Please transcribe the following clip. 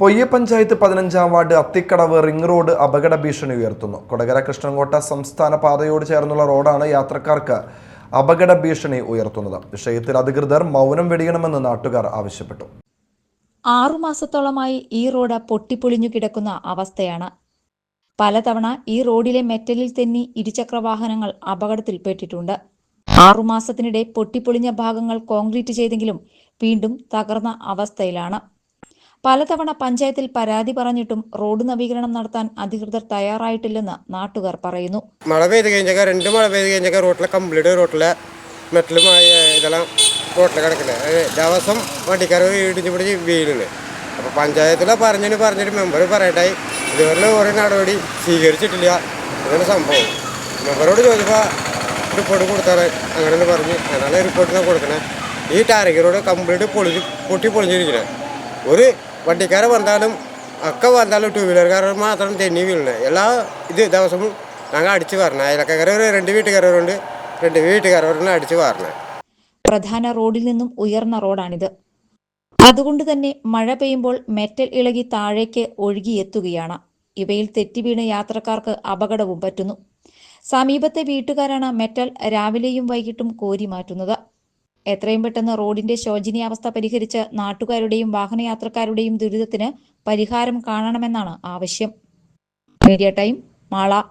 പൊയ്യ പഞ്ചായത്ത് പതിനഞ്ചാം ward Athikkadavu ring road അപകട ഭീഷണി ഉയർത്തുന്നു. കൊടകര കൃഷ്ണൻകോട്ട സംസ്ഥാന പാതയോട് ചേർന്നുള്ള റോഡാണ് യാത്രക്കാർക്ക് അപകട ഭീഷണി ഉയർത്തുന്നത്. വിഷയത്തിൽ അധികൃതർ മൗനം വെടിയണമെന്ന് നാട്ടുകാർ ആവശ്യപ്പെട്ടു. ആറുമാസത്തോളമായി ഈ റോഡ് പൊട്ടിപ്പൊളിഞ്ഞു കിടക്കുന്ന അവസ്ഥയാണ്. പലതവണ ഈ റോഡിലെ മെറ്റലിൽ തെന്നി ഇരുചക്രവാഹനങ്ങൾ അപകടത്തിൽപ്പെട്ടിട്ടുണ്ട്. ആറുമാസത്തിനിടെ പൊട്ടിപ്പൊളിഞ്ഞ ഭാഗങ്ങൾ കോൺക്രീറ്റ് ചെയ്തെങ്കിലും വീണ്ടും തകർന്ന അവസ്ഥയിലാണ്. പലതവണ പഞ്ചായത്തിൽ പരാതി പറഞ്ഞിട്ടും റോഡ് നവീകരണം നടത്താൻ അധികൃതർ തയ്യാറായിട്ടില്ലെന്ന് നാട്ടുകാർ പറയുന്നു. മഴ പെയ്ത് കഴിഞ്ഞാൽ രണ്ട് മഴ പെയ്ത് കഴിഞ്ഞാൽ റോട്ടിലെ കംപ്ലീറ്റ് റോട്ടിലെ മെറ്റലും ഇതെല്ലാം റോട്ടിൽ കിടക്കുന്നത് ദിവസം വണ്ടിക്കാർ ഇടിഞ്ഞു പിടിച്ച് വീഴുന്നത് അപ്പോൾ പഞ്ചായത്തിലെ പറഞ്ഞു പറഞ്ഞിട്ട് മെമ്പർ പറയട്ടായി ഇതുവരെ ഒരു നടപടി സ്വീകരിച്ചിട്ടില്ല. ഇതാണ് സംഭവം. മെമ്പറോട് ചോദിച്ചപ്പോൾ റിപ്പോർട്ട് കൊടുത്താറ് അങ്ങനെ പറഞ്ഞ് അങ്ങനെയാണ് റിപ്പോർട്ടിനെ കൊടുക്കണേ. ഈ ടാറിംഗ് റോഡ് കംപ്ലീറ്റ് പൊളിച്ച് പൊട്ടി പൊളിഞ്ഞിരിക്കുന്നത് ഒരു വണ്ടിക്കാരെ വന്നാലും ഒക്കെ വന്നാലും ടൂ വീലർക്കാരൻ മാത്രം തെന്നി വീഴുന്നത് എല്ലാ ഇത് ദിവസവും ഞങ്ങൾ അടിച്ച് പറഞ്ഞ അയലക്കാരൊരു രണ്ട് വീട്ടുകാരുണ്ട് രണ്ട് വീട്ടുകാരോടാണ് അടിച്ചു പറഞ്ഞു പ്രധാന റോഡിൽ നിന്നും ഉയർന്ന റോഡാണിത്. അതുകൊണ്ട് തന്നെ മഴ പെയ്യുമ്പോൾ മെറ്റൽ ഇളകി താഴേക്ക് ഒഴുകിയെത്തുകയാണ് ഇവയിൽ തെറ്റിവീണ് യാത്രക്കാർക്ക് അപകടവും പറ്റുന്നു. സമീപത്തെ വീട്ടുകാരാണ് മെറ്റൽ രാവിലെയും വൈകിട്ടും കോരി മാറ്റുന്നത്. എത്രയും പെട്ടെന്ന് റോഡിന്റെ ശോചനീയാവസ്ഥ പരിഹരിച്ച് നാട്ടുകാരുടെയും വാഹനയാത്രക്കാരുടെയും ദുരിതത്തിന് പരിഹാരം കാണണമെന്നാണ് ആവശ്യം. Media time Mala.